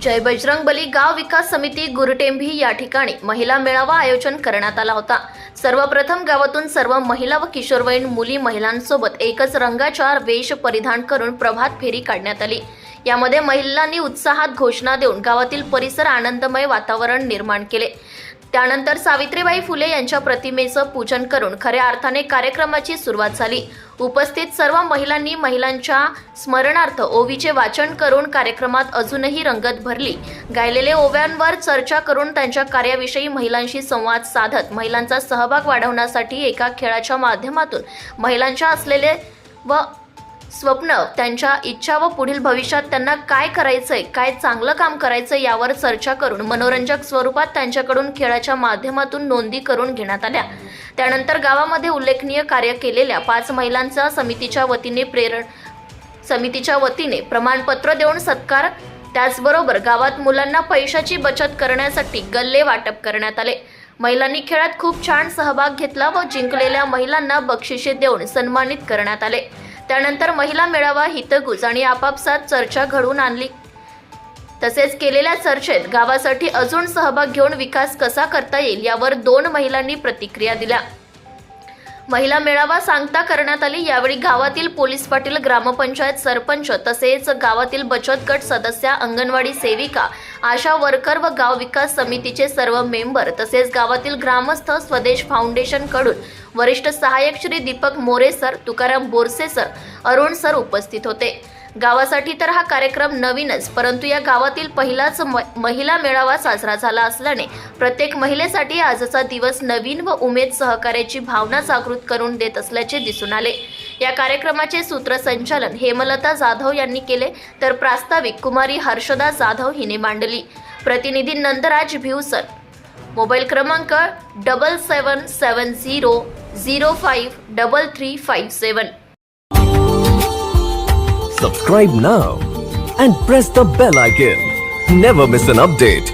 जय बजरंग बली गाव विकास समिती गुरटेंभी या ठिकाणी महिला मेळावा आयोजन करण्यात आला होता. सर्वप्रथम गावातून सर्व महिला व किशोरवयीन मुली महिलांसोबत एकच रंगाच्या वेश परिधान करून प्रभात फेरी काढण्यात आली. यामध्ये महिलांनी उत्साहात घोषणा देऊन गावातील परिसर आनंदमय वातावरण निर्माण केले. त्यानंतर सावित्रीबाई फुले यांच्या प्रतिमेचं पूजन करून खऱ्या अर्थाने कार्यक्रमाची सुरुवात झाली. उपस्थित सर्व महिलांनी महिलांच्या स्मरणार्थ ओवीचे वाचन करून कार्यक्रमात अजूनही रंगत भरली. गायलेले ओव्यांवर चर्चा करून त्यांच्या कार्याविषयी महिलांशी संवाद साधत महिलांचा सहभाग वाढवण्यासाठी एका खेळाच्या माध्यमातून महिलांच्या असलेले व स्वप्न त्यांच्या इच्छा व पुढील भविष्यात त्यांना काय करायचंय काय चांगलं काम करायचं यावर चर्चा करून मनोरंजक स्वरूपात त्यांच्याकडून खेळाच्या माध्यमातून नोंदी करून घेण्यात आल्या. त्यानंतर गावामध्ये उल्लेखनीय कार्य केलेल्या पाच महिलांचा समितीच्या वतीने प्रेरण समितीच्या वतीने प्रमाणपत्र देऊन सत्कार त्याचबरोबर गावात मुलांना पैशाची बचत करण्यासाठी गल्ले वाटप करण्यात आले. महिलांनी खेळात खूप छान सहभाग घेतला व जिंकलेल्या महिलांना बक्षिसे देऊन सन्मानित करण्यात आले. त्यानंतर महिला मेळावा हितगुज आणि आपापसात चर्चा घडवून आणली. तसेच केलेल्या चर्चेत गावासाठी अजून सहभाग घेऊन विकास कसा करता येईल यावर दोन महिलांनी प्रतिक्रिया दिल्या. महिला मेळावा सांगता करण्यात आली यावेळी गावातील पोलीस पाटील ग्रामपंचायत सरपंच तसेच गावातील बचत गट सदस्या अंगणवाडी सेविका आशा वर्कर व गाव विकास समितीचे सर्व मेंबर तसेच गावातील ग्रामस्थ स्वदेश फाउंडेशनकडून वरिष्ठ सहाय्यक Shri Deepak More sir Tukaram Borse sir Arun sir उपस्थित होते. गावासाठी तर हा कार्यक्रम नवीनच परंतु या गावातील पहिलाच म- महिला मेळावा साजरा झाला असल्याने प्रत्येक महिलेसाठी आजचा दिवस नवीन व उमेद सहकार्याची भावना जागृत करून देत असल्याचे दिसून आले. या कार्यक्रमाचे सूत्रसंचालन हेमलता जाधव यांनी केले तर प्रास्ताविक कुमारी हर्षदा जाधव हिने मांडली. प्रतिनिधी नंदराज भिवसर मोबाईल क्रमांक double seven seven zero zero five double three five seven subscribe now and press the bell icon never miss an update